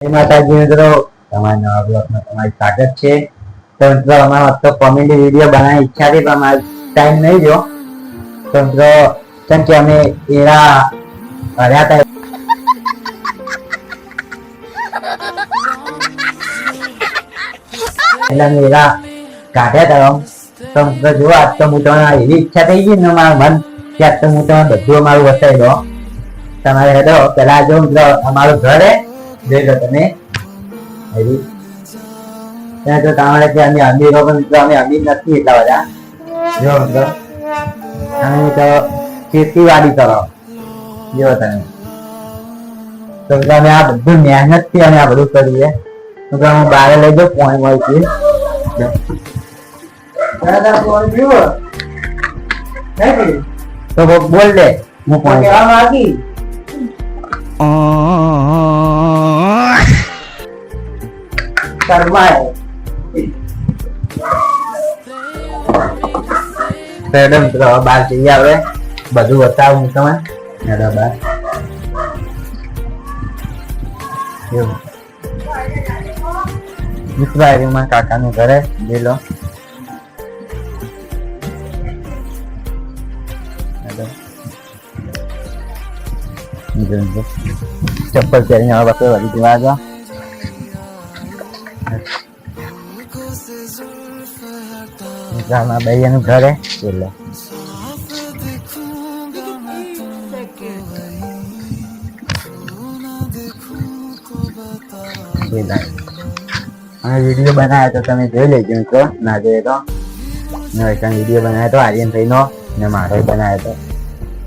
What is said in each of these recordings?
માતાજી મિત્રો, તમારા નવા બ્લોગમાં તમારું સ્વાગત છે. તો મિત્રો, અમારો તો કોમેડી વીડિયો બનાવવાની ઈચ્છા હતી પણ મારે ટાઈમ નહીં જો તો મિત્રો, કેમ કે અમે એરા હર્યા હતા. એટલે અમે એરા કાઢ્યા હતા તો મિત્રો જો આજ તો હું તમને એવી ઈચ્છા થઈ ગઈ ને મારું મન, કે આજ તો હું તમને બધું અમારું વસાવી દો તમારે હેડો, પેલા જો મિત્રો, અમારું ઘર હે. જોઈ લો તમે. એવી ત્યાં તો તમારે કે અમે અમીરો પણ મિત્રો અમે અમીર નથી એટલા બધા. જો મિત્રો અમે તો ખેતીવાડી કરો. જો તમે. તો અમે આ બધું મહેનતથી અમે આ બધું કરીએ. તો હું બહાર લઈ જાઉં પોઈન્ટ હોય છે તો બોલ દે હું પોણી શરમાય મેડમ મિત્રો હવે બહાર જઈએ હવે બધું બતાવું હું તમે મેડમ બહાર એવું મિત્રારીમાં કાકાનું ઘરે જોઈ લો મેડમ. જો, જો. ચપ્પલ પહેરીને હવે બસો વળી જવા દો ગામમાં ભાઈયાનું ઘર હે એટલે અમે વિડીયો બનાવ્યો તો તમે જોઈ લેજો મિત્રો ના જોઈએ તો મેં વૈસાનો વિડીયો બનાવ્યો તો આર્યન ભાઈનો ને મારો બનાવ્યો તો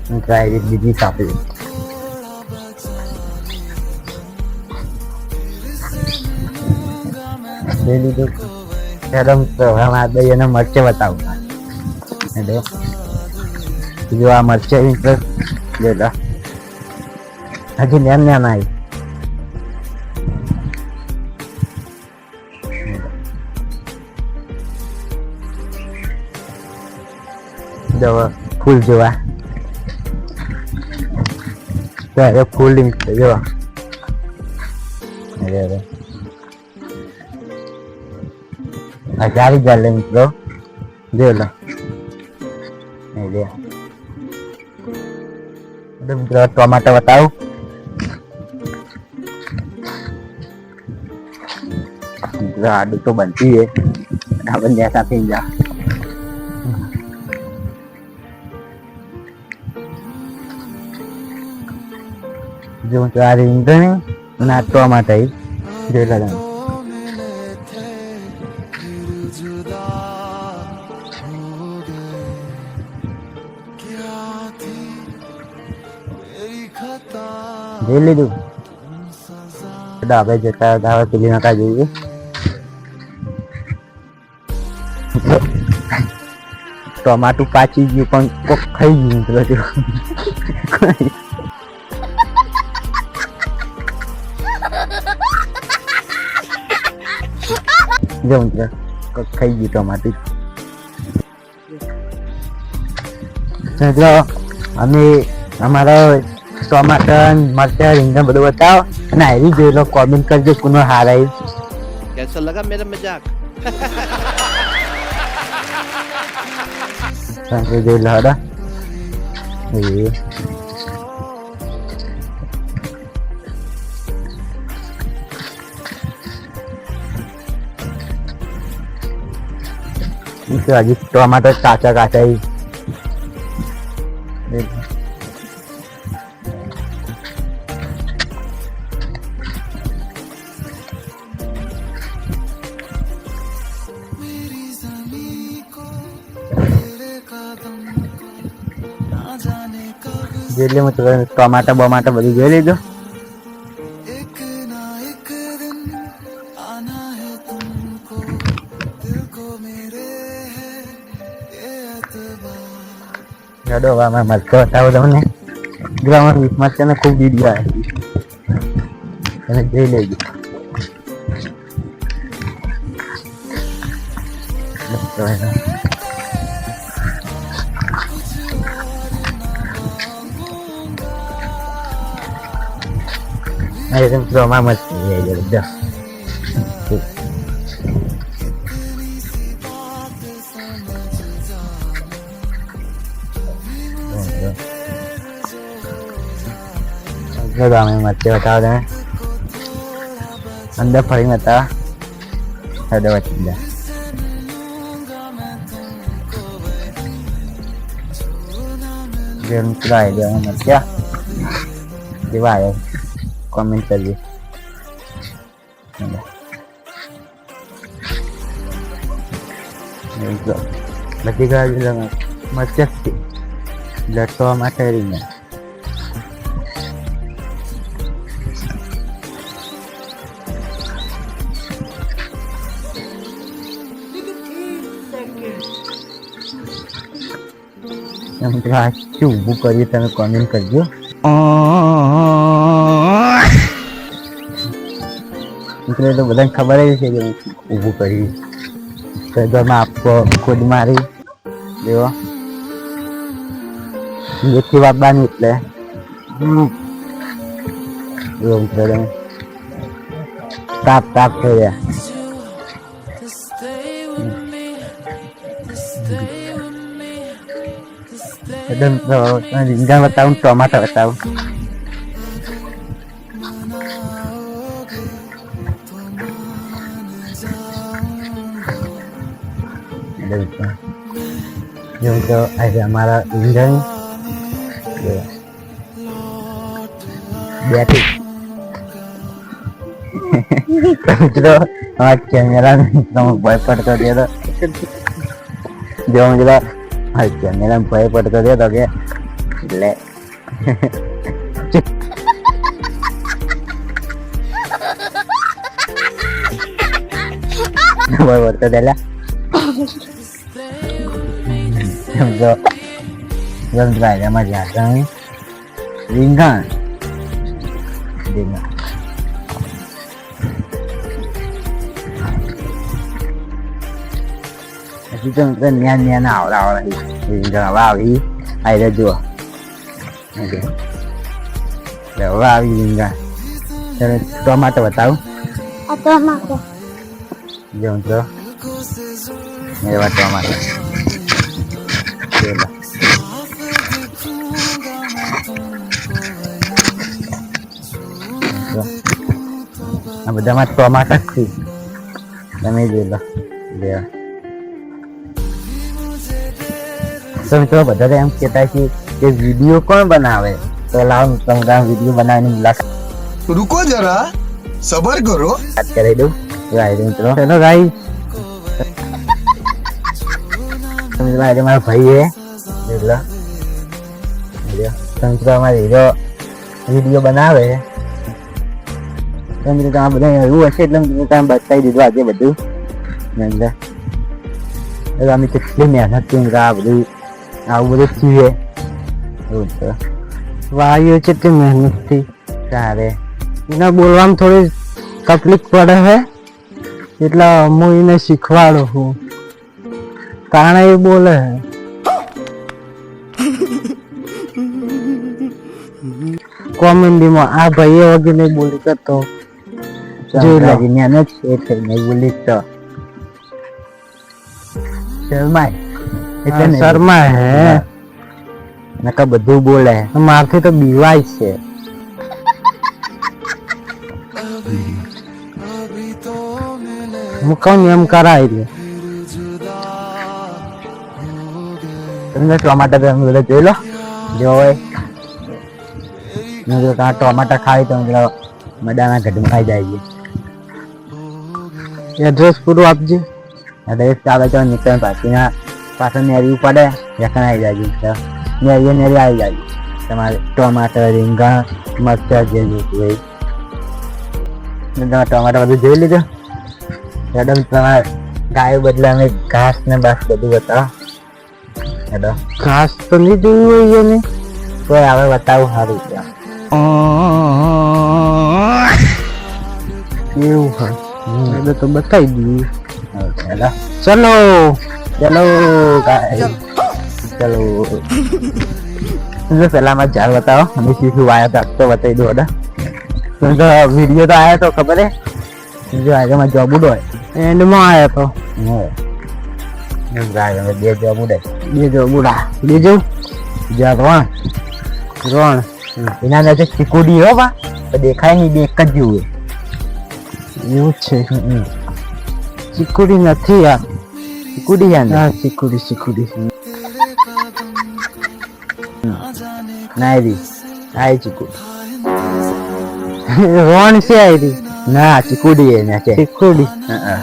હું ટ્રાય બીજી કાપી લઈ લીધું ત્યારે મિત્રો હવે મારા ભાઈઓને મરચે બતાવું એટલે જો આ મરચે મિત્રો જોઈ લો હજી નેમ નેમ આવી જો ફૂલ જોવા ત્યારે ફૂલ નીકળે જો અરે અરે હજાર હજાર લે મિત્રો જોઈ લો નહીં લે એટલે મિત્રો ટોમાટો બતાવું મિત્રો આડું તો બનતી છે આપણે ત્યાં સાથે જા જો તો આ રીંગણી અને આ ટોમાટા ઈ જોઈ લો જોઈ લીધું. ડાબે જતા ધાવા સુધી નકા જોઈએ. ટમાટું પાચી ગયું, પણ કોક ખાઈ ગયું જો જો મિત્રો, કોક ખાઈ ગયું ટમાટું મિત્રો, અમે અમારા ટમાટર મરચા રીંગણ બધું બતાવો અને આવી જોઈ લો કોમેન્ટ કરજો કોનો હાર આવી કેસો લગા મેરા મજાક? સાંજે જોઈ લો હડા. એ હજી ટમાટર કાચા કાચા જેટલી હું ટમાટા બમાટા બધું જોઈ લીધું હેડો હવે અમે મરચો બતાવો તમને. ગ્રાઉન્ડ ને ખૂબ વીડિયો આવે. તમે જોઈ લેજો. મસ્ત. Ayun, bro, mamat. Yeah, yeah, yeah. cái đoàn này mặt cho tao đấy anh đã phải mà ta ở đâu chị đã game này được mặt chứ đi bài કરજો મિત્રો બધી ગયા મચ્છ લટવા માટે રહીને મિત્રો આ શું ઊભું કર્યું તમે કોમેન્ટ કરજો મિત્રો તો બધાને ખબર જ છે કે ઊભું કર્યું સદમાં આપકો ખુદ મારી. દેવો. જેથી બાબાની એટલે. એવો મિત્રો તાપ તાપ થઈ ગયા રીંગણ બતાવું ટોમાટો બતાવું. એકદમ તો જો તો આજે અમારા રીંગણ જો. બેઠી મિત્રો અમારા કેમેરા ભય પડતો હતો જો મિત્રો હા કેમેરા ભય પડતો હતો કે એટલે ભય પડતો પેલા સમજો ગંધરાય એમાં જ્યાં રીંગણ રીંગણ હજી તો મિત્રો ન્યા ન્યા ના આવડા આવડા રીંગણ હવે આવી આવી રહ્યા જુઓ ઓકે. એટલે હવે આવી રીંગણ ત્યારે ટોમાટો બતાવું આ ટોમાટો જો મિત્રો એવા ટોમાટો આ બધામાં ટોમાટા છે તમે જોઈ લો. લેવા તો મિત્રો બધા તો એમ કહેતા છે કે વીડિયો કોણ બનાવે? તો લાવ તમને વીડિયો બનાવીને મુલાકાત રૂકો જરા. સબર કરો. વાત કરી દઉં. રાઈ મિત્રો. ચલો રાઈ મિત્રો આજે મારા ભાઈ એ જોઈ લો. મિત્રો હીરો વીડિયો બનાવે. તો રીતે આ બધા એવું હશે એટલે તમે બતાવી દીધું આજે બધું. એટલે અમે કેટલી મહેનત કરી આ બધું, આવું બધું થયું છે એવું છે. વાયુ છે મહેનતથી. સારે એને બોલવામાં થોડી તકલીફ પડે છે એટલે હું એને શીખવાડું છું. કારણ એ બોલે કોમેડીમાં આ ભાઈએ વગર નહીં બોલી કરતો. જોઈ જ છે એટલે નહીં બોલી તો. શરમાય. એટલે શર્મા હે. નકા બધું બોલે. મારથી તો બીવાય છે. હું કહું એમ કરાય લે. તમને ટોમાટા તમે બધા જોઈ લો. જો હોય. ટોમાટા ખાવી તો મડાના ગઢમાં ખાઈ જાય છે. એડ્રેસ પૂરું આપજે. એડ્રેસ ચાલે તો નીકળે પાછીના પાછળ નેરી પડે યકન આવી જાય નેરી નેરી આવી જાય તમારે ટોમાટર રીંગણ મરચાં જે જોઈતું હોય. ટોમાટર બધું જોઈ લીધું? મેડમ તમારે ગાયો બદલે અમે ઘાસ ને બાસ બધું બતાવો. મેડમ ઘાસ તો નહીં જોયું હોય એને? તો હવે બતાવું સારું છે. એવું હોય. એટલે તો બતાવી દીધું. હેલો. ચલો. ચલો ચલો. જો પેલા માં ઝાડ બતાવો. અમે શીખું વાયા તો તો બતાવી દો ઓડા. વીડિયો તો આયો તો ખબર હે? જો આજે માં જોબ ઉડો એન્ડમાં આવ્યો તો. બે જોબ ઉડે. બીજો બુડા બીજું? જ્યાં રોણ. રોણ. એના અંદર ચીકુડી હો બા. તો દેખાય નહીં બે એક જ જેવું એવું છે ચીકુડી નથી યાર ચીકુડી યાર હા ચીકુડી ચીકુડી ના આય ચીકુડી રોણ છે આયરી ના ચીકુડી એ ના છે ચીકુડી હા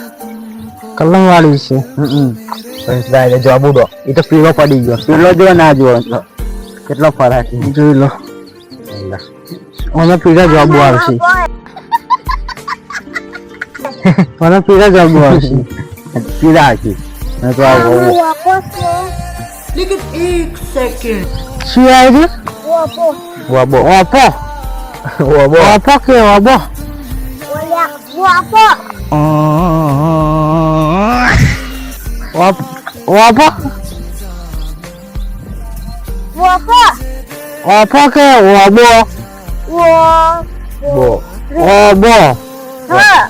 કલમ વાળી છે પંચભાઈ જોબ ઉડો એ તો પીળો પડી ગયો પીળો જો ના જો કેટલો ફરક જોઈ લો અમે પીળા જોબ આવશે મને પીડા જોબ આવશે. પીડા આવશે મેં તો આ બહુ શું આવ્યું? વબો ઓપો વબો ઓપો કે ઓપો ઓપ- ઓપો ઓપો કે ઓબો બો ઓબો હા.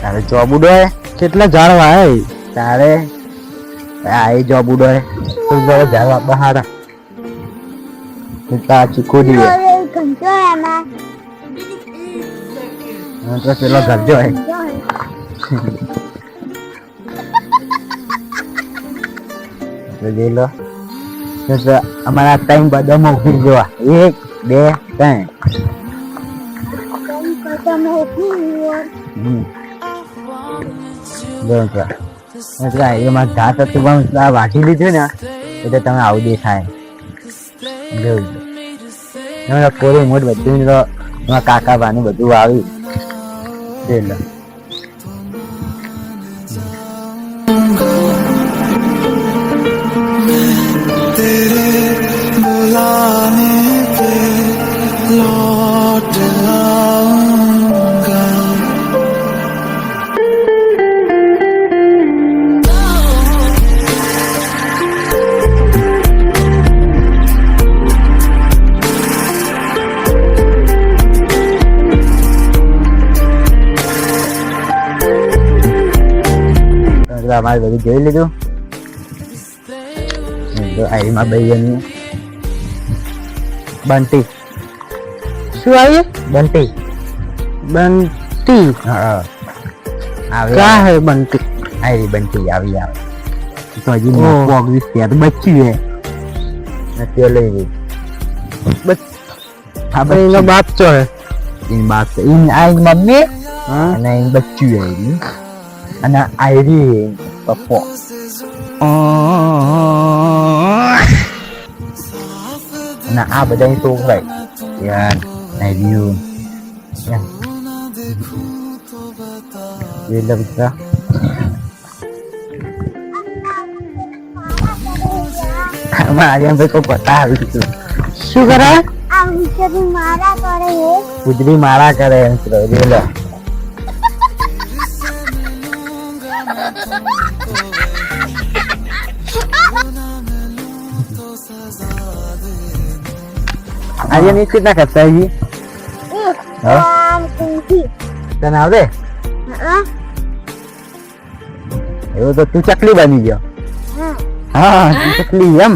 તારે ચોબુડો હે કેટલા ઝાડ વાય તારે આ એ જોબુડો હે તો જરા જાવા બહાર તા ચીકુડી હે નતરા પેલો ગરજો હે એટલે જોઈ લો નતરા અમારા ટાઈમ બદામો ઉભી જોવા એક બે ત્રણ હમ. જો નતરા. એટલે એમાં ઘાસ હતું પણ આ વાટી લીધું ને, એટલે તમે આવું દેખાય. જોયું એમાં કોરી બધું એમાં કાકા બાનું બધું આવ્યું જોઈ એટલે અમારે બધું જોઈ લીધું તો આઈમાં ભાઈ બંટી શું આવી બંટી બંટી હા આવી ક્યાં હે બંટી આવી બંટી આવી આવે તો હજી ઓહ. મોટું ઓગણીસ ત્યાં તો બચ્યું હે ને તે લઈ ગઈ હા આપણે એનો બાપ ચો હે એની બાપ છે એની આ એની મમ્મી હા અને એની બચ્ચું હે એની અને આયરી હે Papua. Nah apa dah itu right? đi nah view. Yan. anh kita. Mak yang berkopot tahu itu. Sugar? Aku jadi đấy, kau deh. Aku jadi marah kau deh. Sudah, sudah. હા? આમ કુંઠી તને આવડે? એવું તો તું ચકલી બની ગયો. હા. તું ચકલી એમ.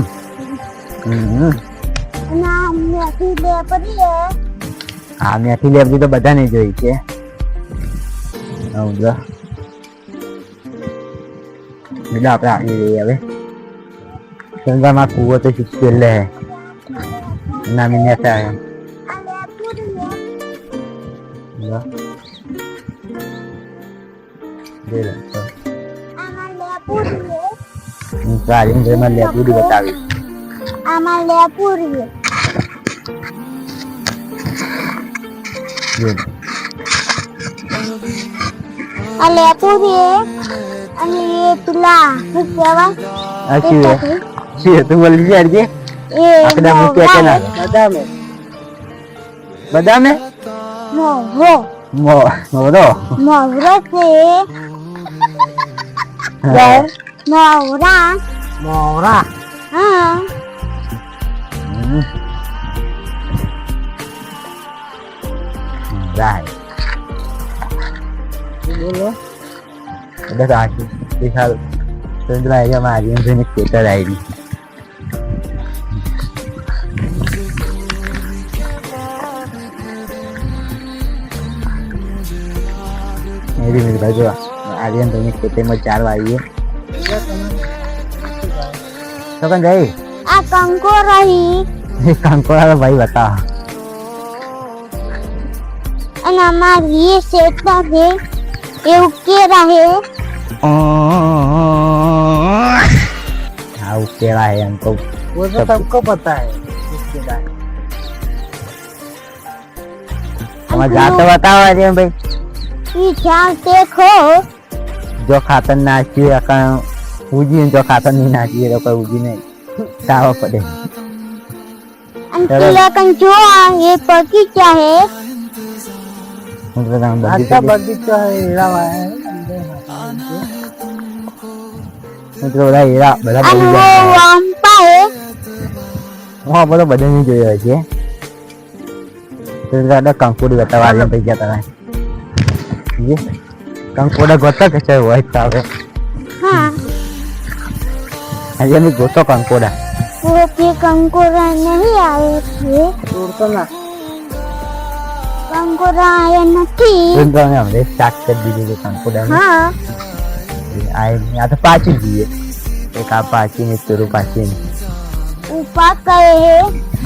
હે મેથી લેબડી તો બધાને જોઈ છે. એટલે આપણે આવી રહીએ હવે. સંગામાં કૂવો તો શીખી લે. namanya yan. Diba? Hindi lang. So. Kali, hindi naman leapuri ba tawag? Amal leapuri. Yun. Aleapuri. Ang liit pula. Hindi ba? Ah, siya. Siya, tumal niya. Hindi. એ પેલા શું કહેવાય આ શું હે? એ શું હે? તું બોલી યાર કે આપણે મૂક્યા કે ના બદામે બદામે મોહરો મો મોરો મોહરો છે હા. મોહરા મોરા હા હમ. રાય બોલો બધા સાચું વિશાલ ચંદ્રા એ મારી એમ જોઈને ખેતર આવી મેરી મેરી બાજુ આર્યન ભાઈ ખેતરમાં ચારવા આવીએ તો કન જઈ આ કંકો રહી એ કંકોડા ભાઈ બતા અને અમારી એ શેતા છે એવું કે રહે હા ઉકેલા है हमको वो तो सबको पता है इसके बाद हमें जाते बताओ आर्यन भाई ઈ જ્યાં દેખો જો ખાતર નાખીએ અકાણ ઉજી જો ખાતર નહીં નાખીએ તો કોઈ ઉજી નહીં ખાવા પડે અને સરસ. પેલા કન જો આ એ બગીચા હે હું તો તમે બધી आटा બધી- बगीचा है हीरा हुआ है अंदर है। હું તો બધા હીરા બધા અને બગીચા વો છે. વાંપા હે હું આ બધો બધે નહીં જોયો છે તો દાદા કંકોડી બતાવવા આર્યન ભાઈ ગયા તમે 예. 깡꼬다 걷다 그저 와이타베. 하. આજે મેં ગોતો કંકોડા. ઓ કે કંકોડા નહીં આવે છે. ઉડતો ના. કંકોડા આયા નથી. ઉડતો ને આપણે શાક કરી દીધું છે કંકોડા હા. આ તો પાછી જઈએ. એક આ પાછી ને ચોરું પાછી ઉપા કહે હે.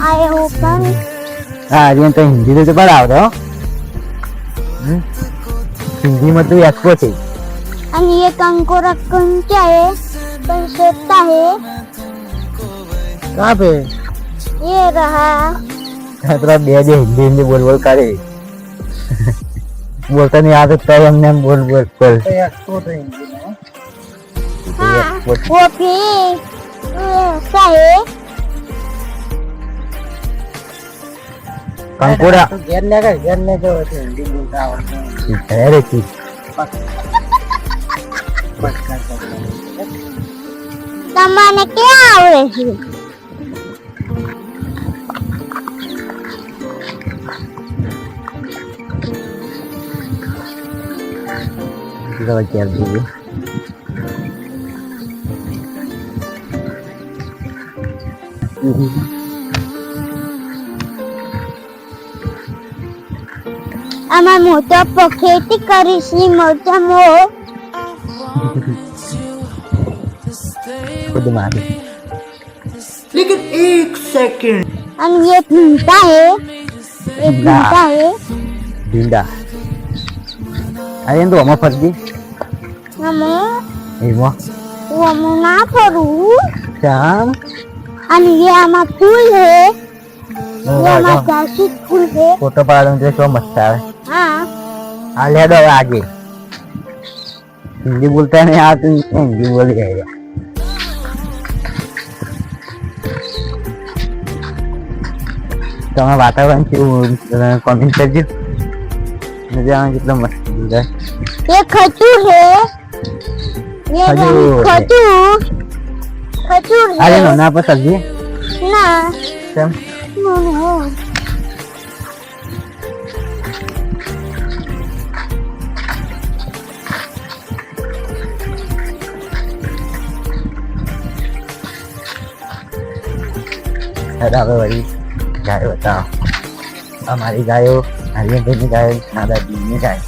આય ઉપા હા આર્યન તો હિન્દી તો બરાબર હો. હમ. हिंदी में तू आहे. आणि एक अंकुर आहे पण शेत आहे ये रहा. बे जे हिंदी हिंदी बोल बोल करे. बोलता नहीं हमने बोल बोल कर वो भी अं, अं, है કંકોડા ઘેર ને કર ઘેર ને જો છે ડિંગુ ટાવર તમને કે આવડે છે? દવા Mm-hmm. આમાં મોટા પર ખેતી કરીશ ની મોટા મો ખુદ મારી અને ये भूनता है ये भूनता है ભીંડા અરે એમ તો આમાં ફરજી અમે એમાં હું અમે ના ફરું ચામ અને ये આમાં ફૂલ है ये આમાં જાસૂદ ફૂલ है ફોટો પાડવાનું તો શું મસ્ત આવે हाँ આ લે દો હવે આગે હિન્દી બોલતા નહીં આવતું હિન્દી બોલી ગયા તમે વાતાવરણ કેવું કોમેન્ટ કરજો મજા આવે કેટલો મસ્ત છે ये खजूर है ये खजूर है। खजूर खजूर અરે है નો ના પર સબ્જી ना કેમ नो હવે વળી ગાયો બતાવો અમારી ગાયો હરિયનભાઈની ગાયો દાદાજીની ગાય.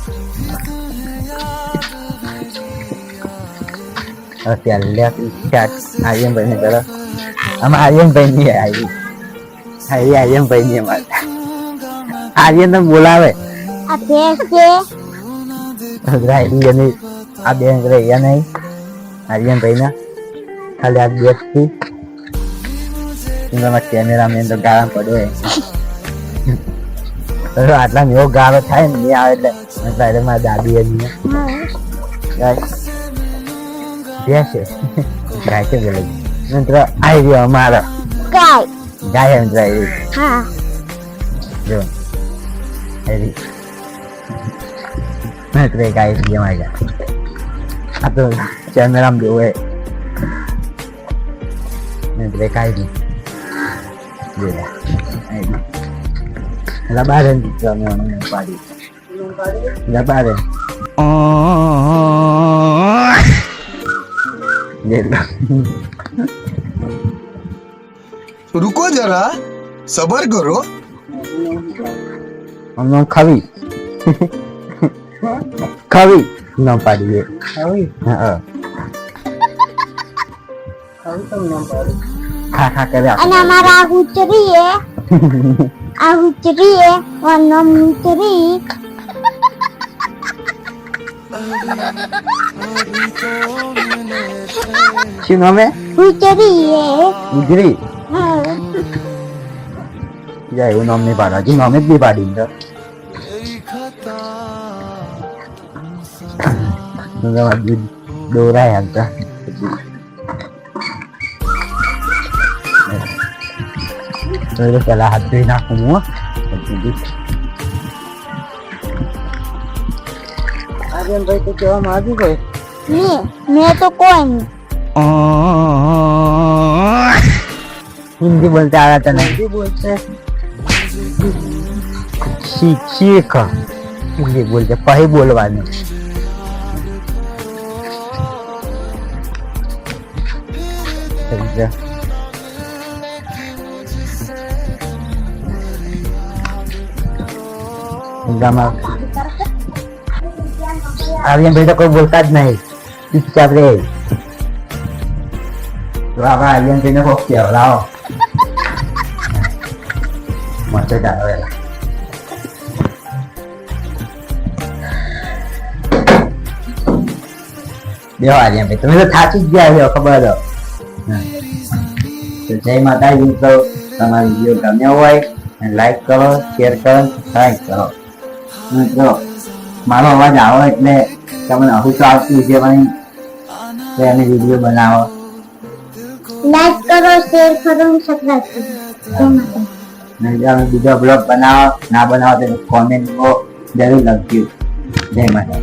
પહેલેથી સ્ટાર્ટ આર્યનભાઈની તરફ. આમાં આર્યનભાઈની આવી. આવી આર્યનભાઈની અમારે આર્યન બોલાવે. આ ભેંસ છે. આ બેન રહ્યા નહીં આર્યનભાઈના. ખાલી આ બેસથી એમાં કેમેરામેન તો ગાળા પડ્યો હવે આટલા એવો ગાળો થાય ને નહીં આવે એટલે ત્યારે મારા દાદી એની હા ગાય. છે. ગાય છે પેલી મિત્ર આવી ગયો અમારો. ગાય. ગાય મિત્ર આવી હા. જો. આવી મિત્ર એક આવી ગાય આ તો કેમેરામાં જોવે મિત્ર એક આવી ગઈ જો આવી ગઈ લબારે અમે અમે પાડી લબારે જેટલા रुको जरा सबर करो આમ ખવી ખવી ન પાડીએ હા ખા ખા કર્યા અને અમારા હે આ હુચરી હે મારું નામ હુચરી શું નામે હુચરી ઉતરી જા એવું નામ નહીં પાડવા હજુ નામે જ નહીં પાડી તો દોરાય હાલતા. તો પહેલા હાથ ધોઈ નાખું હું આર્યન ભાઈ તો કહેવા માંગી ગઈ ને મેં તો કોઈ નહીં હિન્દી બોલતા આવ્યા તને હિન્દી બોલશે શીખ હિન્દી બોલશે પછી Yeah. Gama. Abi yang berita kau bulkad nahi. Itu cabre. Rava yang berita kau kiau lao. Macam dah lah. બેહો આજે ભાઈ તમે તો થાકી ગયા છો ખબર હો તો જય માતાજી મિત્રો તમારો વિડીયો ગમ્યો હોય લાઈક કરો શેર કરો સબસ્ક્રાઈબ કરો મિત્રો મારો અવાજ આવો એટલે તમને હવે તો આવતું છે પણ તો એને વીડિયો બનાવો. લાઈક કરો શેર કરો સબસ્ક્રાઇબ કરો. જય માતા અને જો અમે બીજો બ્લોગ બનાવો ના બનાવો તો કોમેન્ટ જરૂર લખજો. જય માતા